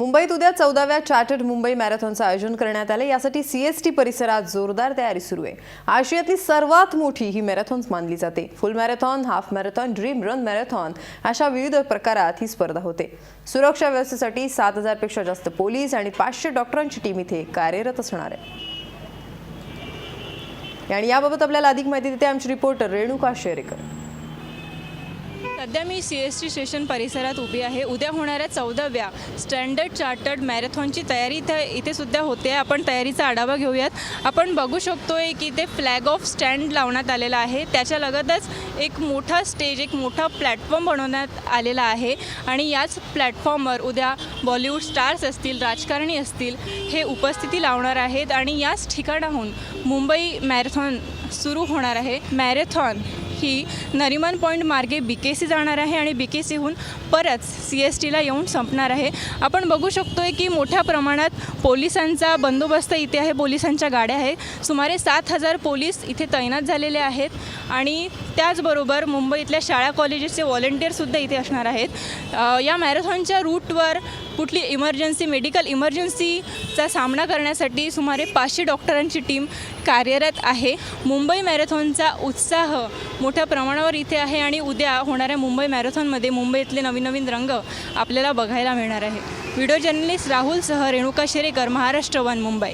मुंबईत उद्या चौदाव्या चार्टर्ड मुंबई मॅरेथॉनचं आयोजन करण्यात आलं. यासाठी सीएसटी परिसरात जोरदार तयारी सुरू आहे. आशियातली सर्वात मोठी ही मॅरेथॉन्स मानली जाते. Full marathon half marathon dream run marathon अशा विविध प्रकारात ही स्पर्धा होते. सुरक्षा व्यवस्थेसाठी सात हजारपेक्षा जास्त पोलीस आणि पाचशे डॉक्टरांची टीम इथे कार्यरत असणार आहे. आणि याबाबत आपल्याला अधिक माहिती देते आमची रिपोर्टर रेणुका शेरेकर. सध्या मी सी एस टी स्टेशन परिसरात उभी आहे. उद्या होणाऱ्या चौदाव्या स्टँडर्ड चार्टर्ड मॅरेथॉनची तयारी इथे इथे सुद्धा होते. आपण तयारीचा आढावा घेऊयात. आपण बघू शकतोय की ते फ्लॅग ऑफ स्टँड लावण्यात आलेला आहे. त्याच्या लगतच एक मोठा स्टेज एक मोठा प्लॅटफॉर्म बनवण्यात आलेला आहे. आणि याच प्लॅटफॉर्मवर उद्या बॉलिवूड स्टार्स असतील राजकारणी असतील हे उपस्थिती लावणार आहेत. आणि याच ठिकाणाहून मुंबई मॅरेथॉन सुरू होणार आहे. मॅरेथॉन ही नरिमन पॉईंट मार्गे बी के सी जाणार आहे आणि बी के सीहून परत सी एस टीला येऊन संपणार आहे. आपण बघू शकतो आहे की मोठ्या प्रमाणात पोलिसांचा बंदोबस्त इथे आहे पोलिसांच्या गाड्या आहेत. सुमारे सात हजार पोलीस इथे तैनात झालेले आहेत आणि त्याचबरोबर मुंबईतल्या शाळा कॉलेजेसचे व्हॉलेंटियरसुद्धा इथे असणार आहेत. या मॅरेथॉनच्या रूटवर कुठली इमर्जन्सी मेडिकल इमर्जन्सीचा सामना करण्यासाठी सुमारे पाचशे डॉक्टरांची टीम कार्यरत आहे. मुंबई मॅरेथॉनचा उत्साह मोठ्या प्रमाणावर इथे आहे आणि उद्या होणाऱ्या मुंबई मॅरेथॉनमध्ये मुंबईतले नवीन नवीन रंग आपल्याला बघायला मिळणार आहे व्हिडिओ जर्नलिस्ट राहुलसह रेणुका शेरेकर महाराष्ट्र वन मुंबई.